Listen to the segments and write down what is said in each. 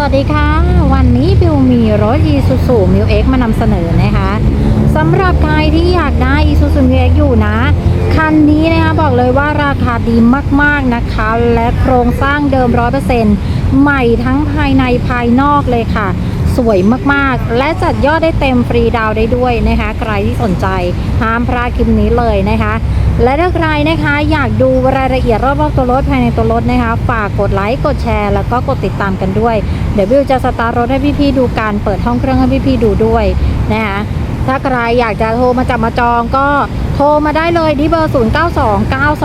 สวัสดีค่ะ วันนี้บิวมีรถ Isuzu m u X มานำเสนอนะคะสำหรับใครที่อยากได้ Isuzu m u X อยู่นะ คันนี้นะคะบอกเลยว่าราคาดีมากๆนะคะ และโครงสร้างเดิม 100%ใหม่ทั้งภายในภายนอกเลยค่ะ สวยมากๆ และจัดยอดได้เต็มฟรีดาวได้ด้วยนะคะ ใครที่สนใจห้ามพลาดคลิปนี้เลยนะคะ และถ้าใครนะคะอยากดูรายละเอียดรอบๆตัวรถภายในตัวรถนะคะ ฝากกดไลค์กดแชร์ แล้วก็กดติดตามกันด้วย เดี๋ยววิวจะสตาร์ทรถให้พี่ๆดูการเปิดห้องเครื่องให้พี่ๆดูด้วยนะคะถ้าใครอยากจะโทรมาจับมาจองก็โทรมาได้เลยที่เบอร์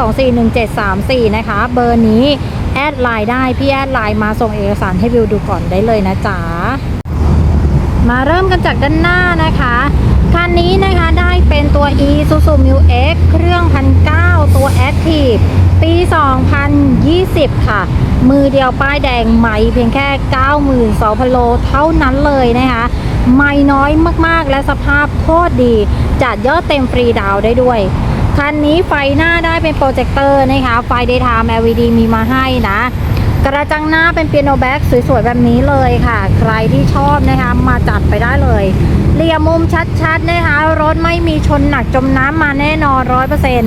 0929241734 นะคะ เบอร์นี้แอดไลน์ได้ พี่แอดไลน์มาส่งเอกสารให้วิวดูก่อนได้เลยนะจ๊ะมาเริ่มกันจากด้านหน้านะคะ คันนี้นะคะได้เป็นตัว Isuzu Mu X เครื่องพันเตัว Active ปี 2020 ค่ะ มือเดียวป้ายแดงใหม่เพียงแค่ 92,000โลเท่านั้นเลยนะคะไม่น้อยมากๆ และสภาพโคตรดีจัดยอดเต็มฟรีดาวได้ด้วย คันนี้ไฟหน้าได้เป็นโปรเจคเตอร์นะคะ ไฟ Daytime LED มีมาให้นะ กระจังหน้าเป็นเปียโนแบ็กสวยๆ แบบนี้เลยค่ะ ใครที่ชอบนะคะมาจัดไปได้เลยเรียมุมชัดๆนะคะรถไม่มีชนหนักจมน้ำมาแน่นอน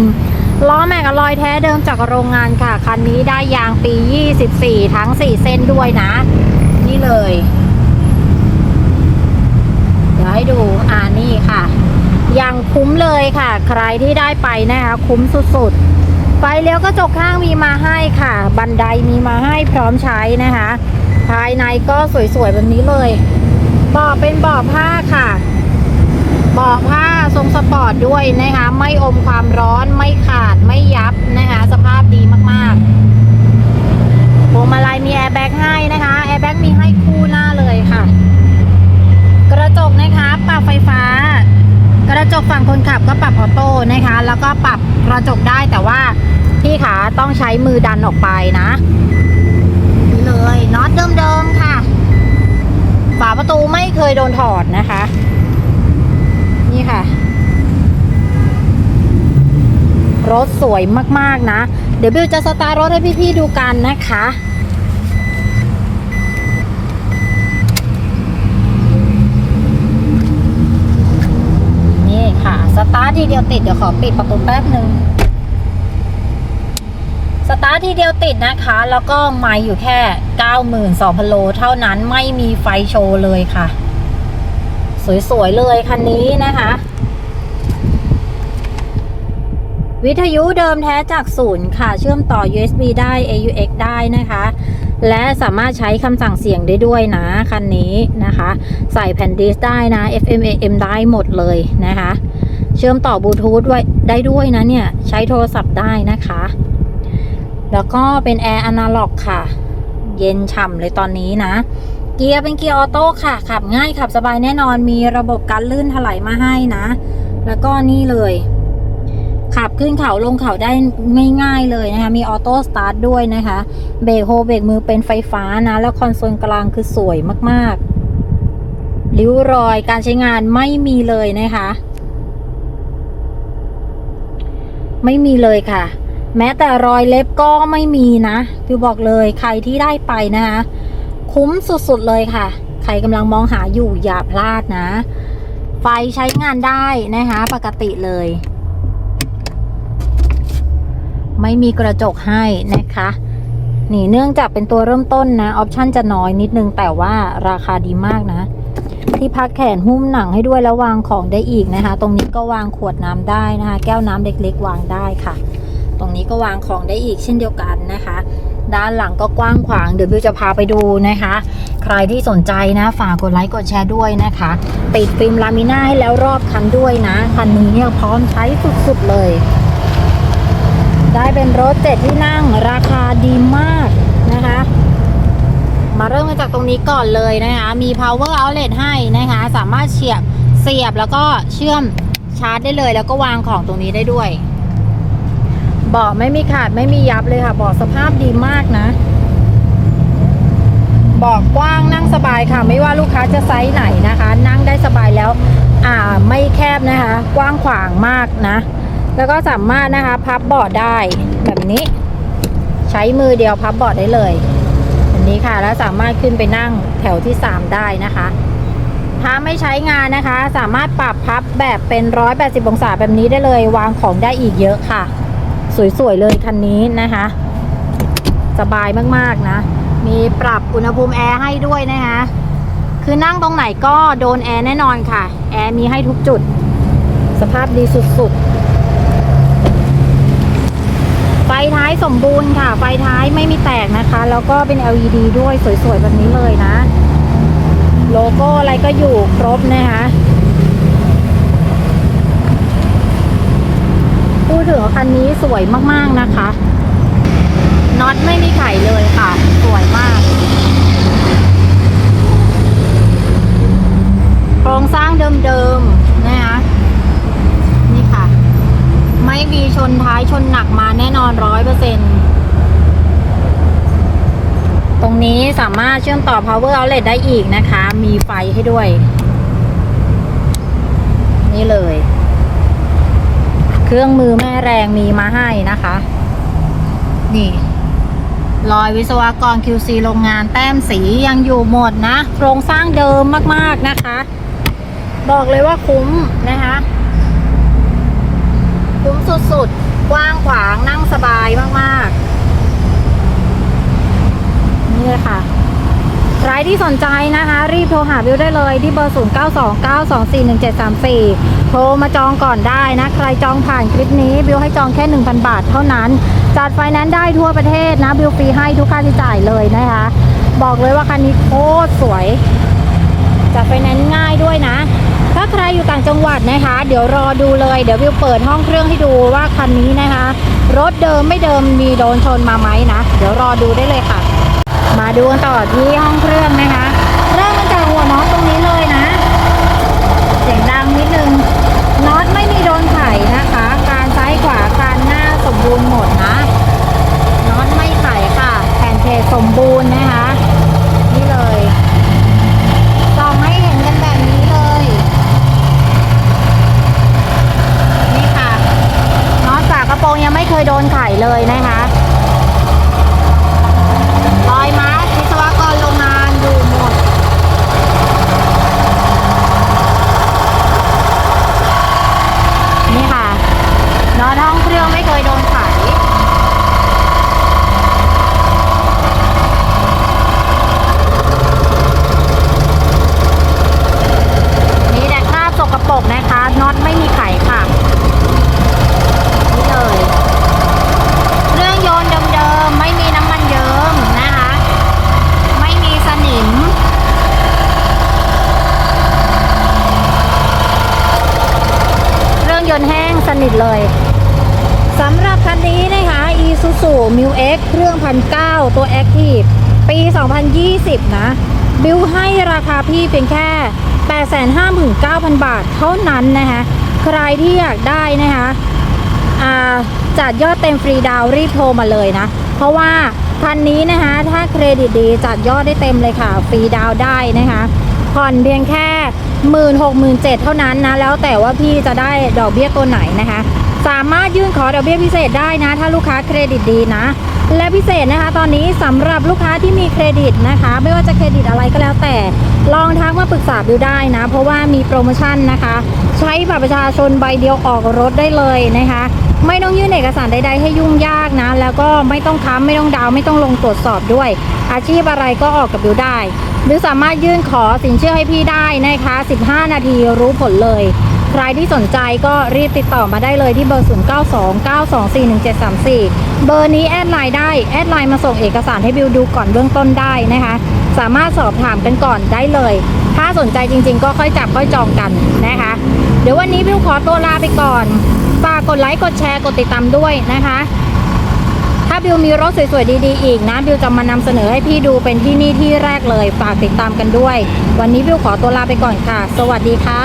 100%ล้อแม็กอลอยแท้เดิมจากโรงงานค่ะ คันนี้ได้ยางปี 24 ทั้ง 4 เส้นด้วยนะ นี่เลย เดี๋ยวให้ดูอ่านี่ค่ะ ยังคุ้มเลยค่ะ ใครที่ได้ไปนะคะคุ้มสุดๆ ไฟเลี้ยวก็จกข้างมีมาให้ค่ะ บันไดมีมาให้พร้อมใช้นะคะ ภายในก็สวยๆแบบนี้เลยบาะเป็นบาะผ้าค่ะบาะผ้าทรงสปอร์ตด้วยนะคะ ไม่อมความร้อนไม่ขาดไม่ยับนะคะ สภาพดีมากๆพวงมาลัยมีแอร์แบ็กให้นะคะแอร์แบ็กมีให้คู่หน้าเลยค่ะ กระจกนะคะปรับไฟฟ้า กระจกฝั่งคนขับก็ปรับออโต้นะคะ แล้วก็ปรับกระจกได้แต่ว่าพี่ขาต้องใช้มือดันออกไปนะเลยน็อตเดิมๆค่ะ ฝาประตูไม่เคยโดนถอดนะคะ นี่ค่ะ รถสวยมากๆนะ เดี๋ยวบิวจะสตาร์ทรถให้พี่ๆดูกันนะคะ นี่ค่ะ สตาร์ ทีเดียวติดเดี๋ยวขอปิดประตูแป๊บหนึ่งสตาร์ททีเดียวติดนะคะ แล้วก็ไม่อยู่แค่ 92,000โลเท่านั้นไม่มีไฟโชว์เลยค่ะ สวยๆเลยคันนี้นะคะ วิทยุเดิมแท้จากศูนย์ค่ะ เชื่อมต่อ USB ได้ AUX ได้นะคะ และสามารถใช้คำสั่งเสียงได้ด้วยนะ คันนี้นะคะ ใส่แผ่นดิสก์ได้นะ FM AM ได้หมดเลยนะคะ เชื่อมต่อบลูทูธไว้ได้ด้วยนะเนี่ย ใช้โทรศัพท์ได้นะคะ แล้วก็เป็นแอร์อนาล็อกค่ะ เย็นฉ่ำเลยตอนนี้นะ เกียร์เป็นเกียร์ออโต้ค่ะ ขับง่ายขับสบายแน่นอนมีระบบการลื่นถลายมาให้นะ แล้วก็นี่เลย ขับขึ้นเขาลงเขาได้ง่ายๆเลยนะคะ มีออโต้สตาร์ทด้วยนะคะ เบรกโฮเบรกมือเป็นไฟฟ้านะ แล้วคอนโซลกลางคือสวยมากๆริ้วรอยการใช้งานไม่มีเลยนะคะ ไม่มีเลยค่ะ แม้แต่รอยเล็บก็ไม่มีนะพิวบอกเลยใครที่ได้ไปนะคะ คุ้มสุดๆเลยค่ะ ใครกำลังมองหาอยู่อย่าพลาดนะ ไฟใช้งานได้นะคะ ปกติเลย ไม่มีกระจกให้นะคะนี่เนื่องจากเป็นตัวเริ่มต้นนะ ออปชันจะน้อยนิดนึงแต่ว่าราคาดีมากนะ ที่พักแขนหุ้มหนังให้ด้วยแล้ววางของได้อีกนะคะ ตรงนี้ก็วางขวดน้ำได้นะคะ แก้วน้ำเล็กๆ วางได้ค่ะ ตรงนี้ก็วางของได้อีกเช่นเดียวกันนะคะ ด้านหลังก็กว้างขวางเดี๋ยวบิวจะพาไปดูนะคะ ใครที่สนใจนะฝากกดไลค์กดแชร์ด้วยนะคะ ติดฟิล์มลามิน่าให้แล้วรอบคันด้วยนะคันนี้เนี่ยพร้อมใช้สุดๆเลย ได้เป็นรถเจ็ดที่นั่งราคาดีมากนะคะ เริ่มกันจากตรงนี้ก่อนเลยนะคะ มี power outlet ให้นะคะ สามารถเสียบเสียบแล้วก็เชื่อมชาร์จได้เลย แล้วก็วางของตรงนี้ได้ด้วยเบาะไม่มีขาดไม่มียับเลยค่ะเบาะสภาพดีมากนะเบาะกว้างนั่งสบายค่ะ ไม่ว่าลูกค้าจะไซส์ไหนนะคะ นั่งได้สบายแล้ว อ่าไม่แคบนะคะ กว้างขวางมากนะ แล้วก็สามารถนะคะ พับเบาะได้แบบนี้ ใช้มือเดียวพับเบาะได้เลย นี้ค่ะ แล้วสามารถขึ้นไปนั่งแถวที่ 3 ได้นะคะถ้าไม่ใช้งานนะคะ สามารถปรับพับแบบเป็น 180 องศาแบบนี้ได้เลย วางของได้อีกเยอะค่ะ สวย ๆ เลยคันนี้นะคะ สบายมากๆนะ มีปรับอุณหภูมิแอร์ให้ด้วยนะคะ คือนั่งตรงไหนก็โดนแอร์แน่นอนค่ะ แอร์มีให้ทุกจุด สภาพดีสุด ๆ ไฟท้าย สมบูรณ์ค่ะ ไฟท้ายไม่มีแตกนะคะ แล้วก็เป็น LED ด้วยสวยๆแบบนี้เลยนะ โลโก้อะไรก็อยู่ครบนะคะพูดถึงคันนี้สวยมากๆนะคะ น็อตไม่มีไข่เลยค่ะ สวยมาก โครงสร้างเดิมๆนะคะ นี่ค่ะ ไม่มีชนท้ายชนหนักมาแน่นอนร้อยเปอร์เซ็นตรงนี้ สามารถเชื่อมต่อ power outlet ได้อีกนะคะ มีไฟให้ด้วย นี่เลย เครื่องมือแม่แรงมีมาให้นะคะ นี่รอยวิศวกร QC โรงงานแต้มสียังอยู่หมดนะ โครงสร้างเดิมมากๆนะคะ บอกเลยว่าคุ้มนะคะ คุ้มสุดๆ กว้างขวางนั่งสบายมากๆ นี่เลยค่ะใครที่สนใจนะคะ รีบโทรหาบิวได้เลยที่เบอร์ 0929241734 โทรมาจองก่อนได้นะ ใครจองผ่านคลิปนี้บิวให้จองแค่ 1,000 บาทเท่านั้น จัดไฟแนนซ์ได้ทั่วประเทศนะ บิวฟรีให้ทุกค่าใช้จ่ายเลยนะคะ บอกเลยว่าคันนี้โคตรสวย จัดไฟแนนซ์ง่ายด้วยนะ ถ้าใครอยู่ต่างจังหวัดนะคะ เดี๋ยวรอดูเลย เดี๋ยววิวเปิดห้องเครื่องให้ดูว่าคันนี้นะคะ รถเดิมไม่เดิมมีโดนชนมาไหมนะ เดี๋ยวรอดูได้เลยค่ะ มาดูกันต่อที่ห้องเครื่องนะคะ เริ่มกันจากหัวน็อตตรงนี้เลยนะ เสียงดังนิดนึงน็อตไม่มีโดนไขนะคะ การซ้ายขวาการหน้าสมบูรณ์หมดนะ น็อตไม่ไขค่ะ แผ่นเพจสมบูรณ์นะคะ นี่เลยส่องให้เห็นกันแบบนี้เลย นี่ค่ะ น็อตฝากระโปรงยังไม่เคยโดนไขเลยนะคะ รอยมาร์ควิศวกรโรงงานอยู่หมด นี่ค่ะนอนห้องเครื่องไม่เคยโดนไขมีแต่คราบสกปรกนะคะน็อตไม่มีไขค่ะ นี่เลย เครื่องยนต์เดิมๆ ไม่มีน้ำมันเยิ้มนะคะ ไม่มีสนิม เครื่องย นิทเลยสำหรับคันนี้นะคะ Isuzu Mu X เครื่องพันเก้าตัว Active ปี 2020 นะ บิวให้ราคาพี่เพียงแค่ 859,000 บาทเท่านั้นนะคะ ใครที่อยากได้นะคะจัดยอดเต็มฟรีดาวรีบโทรมาเลยนะ เพราะว่าคันนี้นะคะ ถ้าเครดิตดีจัดยอดได้เต็มเลยค่ะ ฟรีดาวได้นะคะ ผ่อนเพียงแค่หมื่นหกหมื่นเจ็ดเท่านั้นนะ แล้วแต่ว่าพี่จะได้ดอกเบี้ยตัวไหนนะคะ สามารถยื่นขอดอกเบี้ยพิเศษได้นะ ถ้าลูกค้าเครดิตดีนะ และพิเศษนะคะ ตอนนี้สำหรับลูกค้าที่มีเครดิตนะคะ ไม่ว่าจะเครดิตอะไรก็แล้วแต่ ลองทักมาปรึกษาบิวได้นะ เพราะว่ามีโปรโมชั่นนะคะ ใช้บัตรประชาชนใบเดียวออกรถได้เลยนะคะ ไม่ต้องยื่นเอกสารใด ๆ ให้ยุ่งยากนะ แล้วก็ไม่ต้องค้ำไม่ต้องดาวไม่ต้องลงตรวจสอบด้วย อาชีพอะไรก็ออกกับบิวได้บิวสามารถยื่นขอสินเชื่อให้พี่ได้นะคะ 15 นาทีรู้ผลเลย ใครที่สนใจก็รีบติดต่อมาได้เลยที่เบอร์ 0929241734 เบอร์นี้แอดไลน์ได้แอดไลน์มาส่งเอกสารให้บิวดูก่อนเบื้องต้นได้นะคะ สามารถสอบถามกันก่อนได้เลย ถ้าสนใจจริง ๆ ก็ค่อยจับค่อยจองกันนะคะ เดี๋ยววันนี้บิวขอตัวลาไปก่อน ฝากกดไลค์กดแชร์กดติดตามด้วยนะคะ ถ้าบิวมีรถสวยๆดีๆอีกนะบิวจะมานำเสนอให้พี่ดูเป็นที่นี่ที่แรกเลย ฝากติดตามกันด้วย วันนี้บิวขอตัวลาไปก่อนค่ะ สวัสดีค่ะ